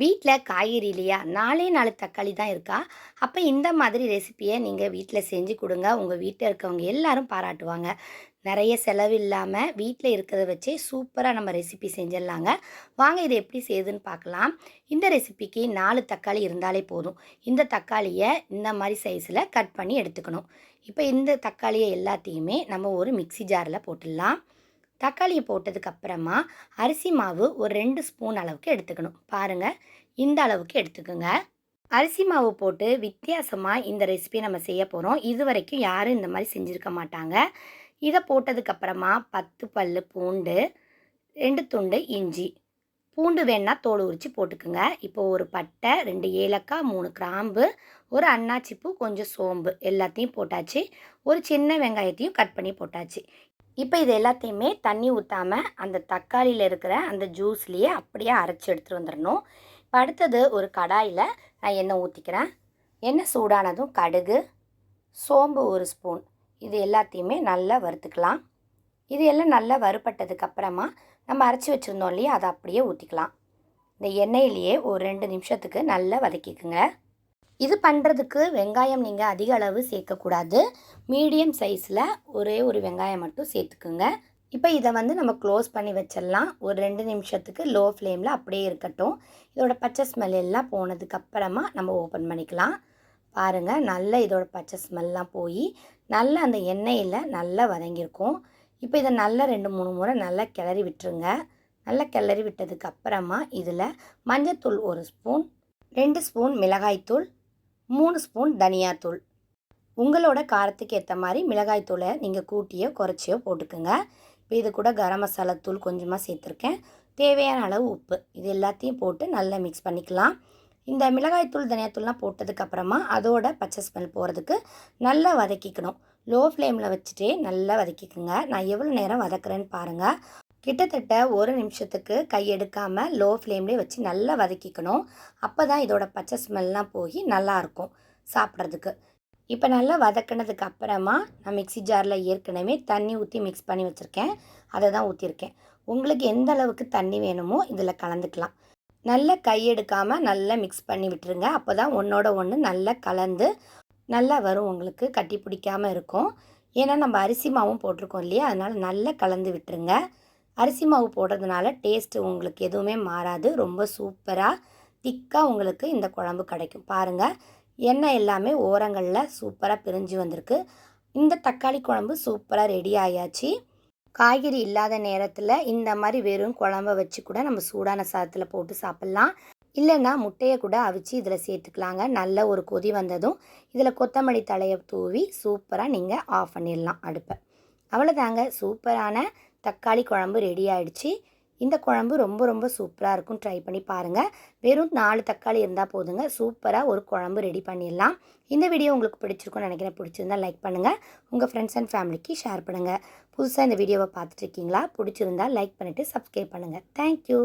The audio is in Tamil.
வீட்டில் காய்கறி இல்லையா நாலே நாலு தக்காளி தான் இருக்கா? அப்போ இந்த மாதிரி ரெசிப்பியை நீங்கள் வீட்டில் செஞ்சு கொடுங்க. உங்கள் வீட்டில் இருக்கவங்க எல்லாரும் பாராட்டுவாங்க. நிறைய செலவு இல்லாமல் வீட்டில் இருக்கிறத வச்சே சூப்பராக நம்ம ரெசிபி செஞ்சிடலாங்க. வாங்க இதை எப்படி செய்யுதுன்னு பார்க்கலாம். இந்த ரெசிபிக்கு நாலு தக்காளி இருந்தாலே போதும். இந்த தக்காளியை இந்த மாதிரி சைஸில் கட் பண்ணி எடுத்துக்கணும். இப்போ இந்த தக்காளியை எல்லாத்தையுமே நம்ம ஒரு மிக்ஸி ஜாரில் போட்டுடலாம். தக்காளியை போட்டதுக்கு அப்புறமா அரிசி மாவு ஒரு ரெண்டு ஸ்பூன் அளவுக்கு எடுத்துக்கணும். பாருங்கள் இந்த அளவுக்கு எடுத்துக்கோங்க. அரிசி மாவு போட்டு வித்தியாசமாக இந்த ரெசிபி நம்ம செய்ய போகிறோம் இது வரைக்கும் யாரும் இந்த மாதிரி செஞ்சுருக்க மாட்டாங்க. இதை போட்டதுக்கப்புறமா பத்து பல் பூண்டு ரெண்டு துண்டு இஞ்சி. பூண்டு வேணால் தோல் உரித்து போட்டுக்குங்க. இப்போ ஒரு பட்டை ரெண்டு ஏலக்காய் மூணு கிராம்பு ஒரு அன்னாச்சிப்பூ கொஞ்சம் சோம்பு எல்லாத்தையும் போட்டாச்சு. ஒரு சின்ன வெங்காயத்தையும் கட் பண்ணி போட்டாச்சு. இப்போ இது எல்லாத்தையுமே தண்ணி ஊற்றாமல் அந்த தக்காளியில் இருக்கிற அந்த ஜூஸ்லேயே அப்படியே அரைச்சி எடுத்துகிட்டு வந்துடணும். இப்போ அடுத்தது ஒரு கடாயில் நான் எண்ணெய் ஊற்றிக்கிறேன் எண்ணெய் சூடானதும் கடுகு சோம்பு ஒரு ஸ்பூன். இது எல்லாத்தையுமே நல்லா வறுத்துக்கலாம். இது எல்லாம் நல்லா வறுபட்டதுக்கு அப்புறமா நம்ம அரைச்சி வச்சுருந்தோம் இல்லையா அதை அப்படியே ஊற்றிக்கலாம் இந்த எண்ணெயிலேயே ஒரு ரெண்டு நிமிஷத்துக்கு நல்லா வதக்கிக்குங்க. இது பண்ணுறதுக்கு வெங்காயம் நீங்கள் அதிக அளவு சேர்க்கக்கூடாது. மீடியம் சைஸில் ஒரே ஒரு வெங்காயம் மட்டும் சேர்த்துக்குங்க. இப்போ இதை வந்து நம்ம க்ளோஸ் பண்ணி வச்சிடலாம். ஒரு ரெண்டு நிமிஷத்துக்கு லோ ஃப்ளேமில் அப்படியே இருக்கட்டும். இதோட பச்சை ஸ்மெல் எல்லாம் போனதுக்கப்புறமா நம்ம ஓப்பன் பண்ணிக்கலாம். பாருங்கள் நல்ல இதோட பச்சை ஸ்மெல்லாம் போய் நல்லா அந்த எண்ணெயில் நல்லா வதங்கியிருக்கும். இப்போ இதை நல்லா ரெண்டு மூணு முறை நல்லா கிளறி விட்டுருங்க. நல்லா கிளறி விட்டதுக்கு அப்புறமா இதில் மஞ்சத்தூள் ஒரு ஸ்பூன் ரெண்டு ஸ்பூன் மிளகாய்த்தூள் மூணு ஸ்பூன் தனியாத்தூள். உங்களோட காரத்துக்கு ஏற்ற மாதிரி மிளகாய்த்தூளை நீங்கள் கூட்டியோ குறைச்சியோ போட்டுக்கோங்க. இப்போ இது கூட கரம் மசாலா தூள் கொஞ்சமாக சேர்த்துருக்கேன். தேவையான அளவு உப்பு. இது எல்லாத்தையும் போட்டு நல்லா மிக்ஸ் பண்ணிக்கலாம். இந்த மிளகாய்த்தூள் தனியாத்தூள்லாம் போட்டதுக்கப்புறமா அதோட பச்சை ஸ்மெல் போகிறதுக்கு நல்லா வதக்கிக்கணும். லோ ஃப்ளேமில் வச்சுட்டே நல்லா வதக்கிக்கோங்க. நான் எவ்வளோ நேரம் வதக்குறேன்னு பாருங்கள் கிட்டத்தட்ட ஒரு நிமிஷத்துக்கு கை எடுக்காமல் லோ ஃப்ளேம்லேயே வச்சு நல்லா வதக்கிக்கணும். அப்போ தான் இதோட பச்சை ஸ்மெல்லாம் போய் நல்லாயிருக்கும் சாப்பிட்றதுக்கு. இப்போ நல்லா வதக்கினதுக்கு அப்புறமா நான் மிக்சி ஜாரில் ஏற்கனவே தண்ணி ஊற்றி மிக்ஸ் பண்ணி வச்சுருக்கேன். அதை தான் ஊற்றிருக்கேன் உங்களுக்கு எந்த அளவுக்கு தண்ணி வேணுமோ இதில் கலந்துக்கலாம். நல்லா கை எடுக்காமல் நல்லா மிக்ஸ் பண்ணி விட்டுருங்க. அப்போ தான் ஒன்றோட ஒன்று நல்லா கலந்து நல்லா வரும். உங்களுக்கு கட்டி பிடிக்காமல் இருக்கும். ஏன்னா நம்ம அரிசி மாவும் போட்டிருக்கோம் இல்லையா? அதனால் நல்லா கலந்து விட்டுருங்க. அரிசி மாவு போடுறதுனால டேஸ்ட்டு உங்களுக்கு எதுவுமே மாறாது. ரொம்ப சூப்பராக திக்காக உங்களுக்கு இந்த குழம்பு கிடைக்கும். பாருங்கள் எண்ணெய் எல்லாமே ஓரங்களில் சூப்பராக பிரிஞ்சு வந்திருக்கு. இந்த தக்காளி குழம்பு சூப்பராக ரெடி ஆயாச்சு. காய்கறி இல்லாத நேரத்தில் இந்த மாதிரி வெறும் குழம்ப வச்சு கூட நம்ம சூடான சாதத்தில் போட்டு சாப்பிட்லாம். இல்லைன்னா முட்டையை கூட அவிச்சு இதில் சேர்த்துக்கலாங்க. நல்ல ஒரு கொதி வந்ததும் இதில் கொத்தமல்லி தலையை தூவி சூப்பராக நீங்கள் ஆஃப் பண்ணிடலாம் அடுப்பை. அவ்வளோதாங்க சூப்பரான தக்காளி குழம்பு ரெடி ஆகிடுச்சு இந்த குழம்பு ரொம்ப ரொம்ப சூப்பராக இருக்கும். ட்ரை பண்ணி பாருங்கள் வெறும் நாலு தக்காளி இருந்தால் போதுங்க. சூப்பராக ஒரு குழம்பு ரெடி பண்ணிடலாம். இந்த வீடியோ உங்களுக்கு பிடிச்சிருக்கும்னு நினைக்கிறேன். பிடிச்சிருந்தா லைக் பண்ணுங்கள் உங்கள் ஃப்ரெண்ட்ஸ் அண்ட் ஃபேமிலிக்கு ஷேர் பண்ணுங்கள் புதுசாக இந்த வீடியோவை பார்த்துட்ருக்கீங்களா பிடிச்சிருந்தால் பிடிச்சிருந்தா லைக் பண்ணிவிட்டு சப்ஸ்கிரைப் பண்ணுங்கள் தேங்க்யூ